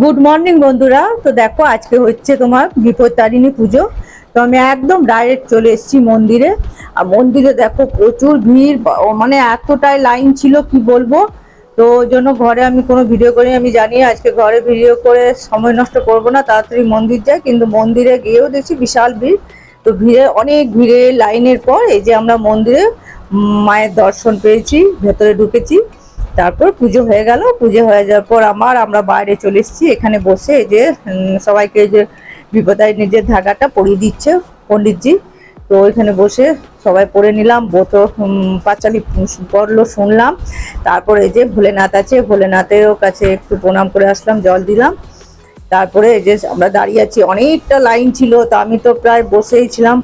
Good morning বন্ধুরা। তো দেখো, আজকে হচ্ছে তোমার বিপত্তারিণী পুজো। তো আমি একদম ডাইরেক্ট চলে এসেছি মন্দিরে। আর মন্দিরে দেখো, প্রচুর ভিড়। মানে এতটাই লাইন ছিল, কি বলব? তো জন্য ঘরে আমি কোনো ভিডিও করি আমি জানি আজকে ঘরে ভিডিও করে সময় নষ্ট করব না, তাড়াতাড়ি মন্দির যাই। কিন্তু মন্দিরে গিয়েও দেখছি বিশাল ভিড়। তো ভিড়ে, অনেক ভিড়ে লাইনের পর এই যে আমরা মন্দিরে মায়ের দর্শন পেয়েছি, ভেতরে ঢুকেছি। তারপর পুজো হয়ে গেল। পুজো হয়ে যাওয়ার পর আমার আমরা বাইরে চলে এসেছি। এখানে বসে যে সবাইকে যে বিপদায় নিজের ধাগাটা পরিয়ে দিচ্ছে পণ্ডিতজি। তো এখানে বসে সবাই পড়ে নিলাম। বোত পাঁচালি পড়ল শুনলাম। তারপরে এই যে ভোলেনাথ আছে, ভোলেনাথেরও কাছে একটু প্রণাম করে আসলাম, জল দিলাম। তারপরে যে আমরা দাঁড়িয়ে আছি, অনেকটা লাইন ছিল, তো আমি তো প্রায় বসেই ছিলাম।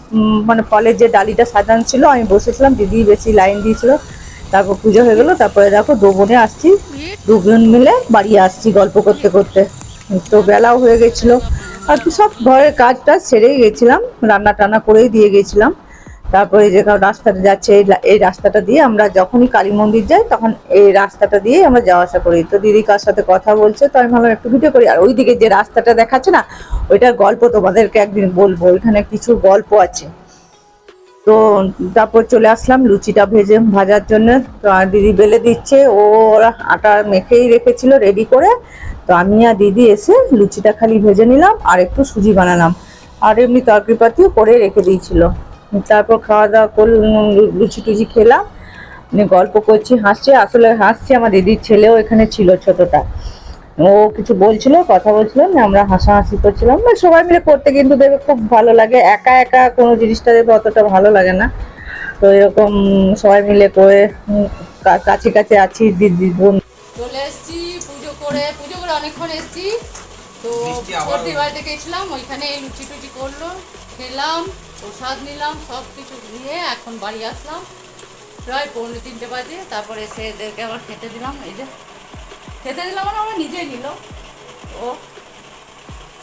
মানে ফলের যে ডালিটা সাজানো ছিল, আমি বসেছিলাম, দিদি বেশি লাইন দিয়েছিল। তারপর পুজো হয়ে গেলো, তারপরে দেখো দু বোনে আসছি দুজন মিলে বাড়ি আসছি গল্প করতে করতে। তো বেলাও হয়ে গেছিল। আর কি সব ঘরের কাজটা সেরেই গেছিলাম, রান্না টান্না করেই দিয়ে গেছিলাম। তারপরে যে রাস্তাটা যাচ্ছে এই রাস্তাটা দিয়ে আমরা যখনই কালী মন্দির যাই, তখন এই রাস্তাটা দিয়ে আমরা যাওয়া আসা করি। তো দিদি কার সাথে কথা বলছে, তো আমি ভাবলাম একটু ভিডিও করি। আর ওইদিকে যে রাস্তাটা দেখাচ্ছে না, ওইটার গল্প তোমাদেরকে একদিন বলব। ওইখানে কিছু গল্প আছে। তো তারপর চলে আসলাম, লুচিটা ভেজে ভাজার জন্য। তো আর দিদি বেলে দিচ্ছে, ও ওরা আটা মেখেই রেখেছিল রেডি করে। তো আমি আর দিদি এসে লুচিটা খালি ভেজে নিলাম আর একটু সুজি বানালাম। আর এমনি তরকারি পাতিও করে রেখে দিয়েছিল। তারপর খাওয়া দাওয়া করলাম লুচি টুচি খেলাম। গল্প করছি, হাসছে। আসলে হাসছে আমার দিদির ছেলেও এখানে ছিল ছোটটা। ও কিছু বলছিল কথা বলছিল আমরা হাসাহাসি করছিলাম। না সবাই মিলে করতে কিন্তু দেখবে খুব ভালো লাগে। একা একা কোনো জিনিসটা দেখবে অতটা ভালো লাগে না। তো এরকম সবাই মিলে করে কাছে কাছে আছি দিদি বোন চলে এসেছি পুজো করে। পুজো করে অনেকক্ষণ এসেছি। তো মিষ্টি বাড়িতে গেছিলাম ওইখানে এই লুচি টুচি করল খেলাম প্রসাদ নিলাম সব কিছু নিয়ে এখন বাড়ি আসলাম। প্রায় পৌনে তিনটে বাজে তারপরে এসে এদেরকে আবার খেতে দিলাম এই যে। খেতে দিলাম মানে আমরা নিজেই নিল। ও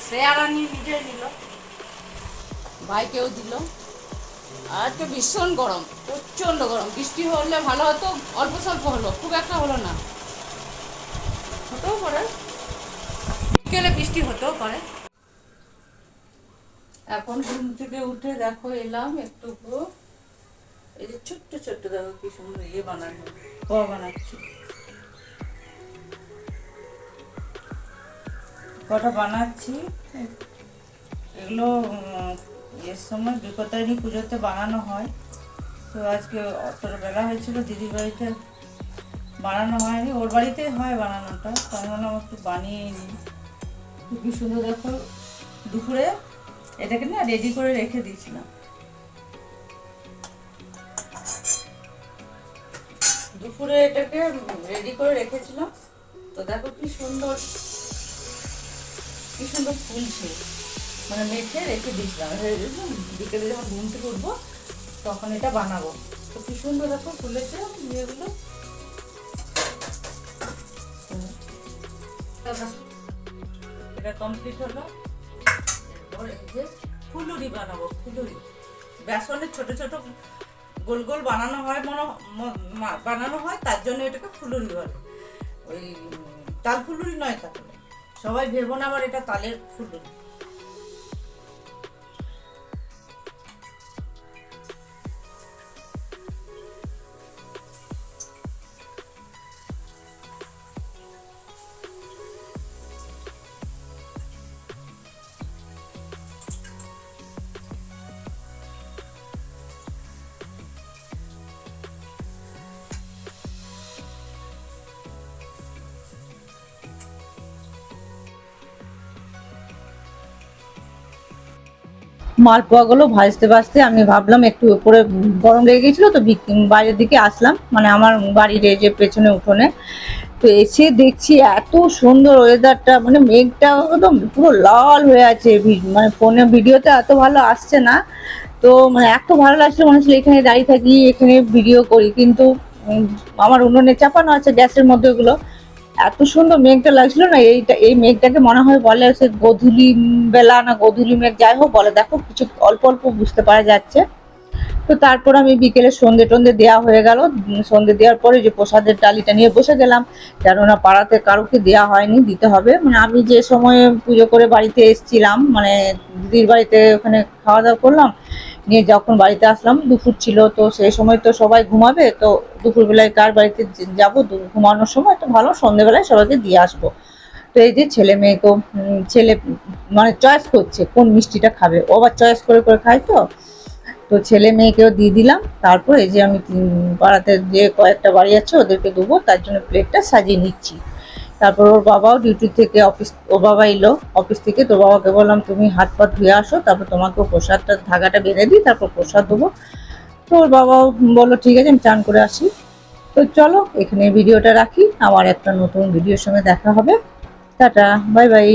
শ্রেয়া রানী নিজেই নিল। ভাইকেও দিল। আজকে ভীষণ গরম, প্রচণ্ড গরম। বৃষ্টি হলে ভালো হতো, অল্প স্বল্প হলো, খুব একটা হলো না। হতেও পারে। বিকেলে বৃষ্টি হতেও পারে। এখন ঘুম থেকে উঠে দেখো এলাম একটু এই যে ছোট্ট ছোট্ট দেখো কি সুন্দর ইয়ে বানানো বানাচ্ছি। কটা বানাচ্ছি? এগুলো এর সময় বিপত্তারিণী পুজোতে বানানো হয়। তো আজকে অতটা বেলা হয়েছিল দিদির বাড়িতে বানানো হয়নি। ওর বাড়িতে হয় বানানোটা তো আমি ভাবলাম একটু বানিয়ে নিই খুবই সুন্দর, দেখো, দুপুরে এটাকে না রেডি করে রেখে দিয়েছিলাম। দুপুরে এটাকে রেডি করে রেখেছিলাম। তো দেখো কি সুন্দর। কি সুন্দর ফুলছে মানে মেখে রেখে দিয়েছিলাম। বিকেলে যখন ঘুম থেকে উঠবো, তখন এটা বানাবো। তো কি সুন্দর দেখো ফুলেছে ইয়েগুলো এটা কমপ্লিট হলো। এরপর যে ফুলুরি বানাবো, ফুলুরি। বেসনের ছোট ছোট গোল গোল বানানো হয়, মনে বানানো হয়, তার জন্য এটাকে ফুলুরি বলে। ওই তাল ফুলুরি নয় তাহলে সবাই ভেবো না আবার এটা তালের ফুলুরি মালপোয়াগুলো ভাজতে ভাজতে আমি ভাবলাম একটু উপরে গরম লেগে গেছিল তো বাইরের দিকে আসলাম মানে আমার বাড়ির এই যে পেছনে উঠোনে। তো এসে দেখছি এত সুন্দর ওয়েদারটা মানে মেঘটা একদম পুরো লাল হয়ে আছে মানে ফোনে ভিডিওতে এত ভালো আসছে না। তো মানে এত ভালো লাগছিল, মনে হচ্ছিল এখানে দাঁড়িয়ে থাকি, এখানে ভিডিও করি, কিন্তু আমার উনুনে চাপানো আছে, গ্যাসের মধ্যে ওগুলো। এত সুন্দর মেঘটা লাগছিল না, এইটা, এই মেঘটাকে মনে হয় বলে সে গধূলি বেলা না গধূলি মেঘ, যাই হোক বলে। দেখো, কিছু অল্প অল্প বুঝতে পারা যাচ্ছে। তো তারপর আমি বিকেলে সন্ধে টন্ধে দেওয়া হয়ে গেল। সন্ধে দেওয়ার পরে যে প্রসাদের ডালিটা নিয়ে বসে গেলাম, কেননা পাড়াতে কারোকে দেওয়া হয়নি, দিতে হবে। মানে আমি যে সময়ে পুজো করে বাড়িতে এসেছিলাম মানে দিদির বাড়িতে ওখানে খাওয়া দাওয়া করলাম নিয়ে যখন বাড়িতে আসলাম, দুপুর ছিল তো সেই সময় তো সবাই ঘুমাবে, তো দুপুরবেলায় কার বাড়িতে যাব ঘুমানোর সময় তো ভালো সন্ধেবেলায় সবাইকে দিয়ে আসব। তো এই যে ছেলে মেয়েকেও ছেলে মানে চয়েস করছে কোন মিষ্টিটা খাবে। ও আবার চয়েস করে করে খায় তো। তো ছেলে মেয়েকেও দিয়ে দিলাম, তারপর এই যে আমি পাড়াতে যে কয়েকটা বাড়ি আছে, ওদেরকে দেবো, তার জন্য প্লেটটা সাজিয়ে নিচ্ছি। তারপর ওর বাবাও ডিউটি থেকে অফিস ও বাবা এলো অফিস থেকে তোর বাবাকে বললাম, তুমি হাত পা ধুয়ে আসো, তারপর তোমাকে প্রসাদটা, ধাগাটা বেঁধে দিই, তারপর প্রসাদ দেবো। তো ওর বাবাও বলল, ঠিক আছে, আমি চান করে আসি। তো চলো, এখানে ভিডিওটা রাখি। আমার একটা নতুন ভিডিওর সঙ্গে দেখা হবে। Tata, bye bye.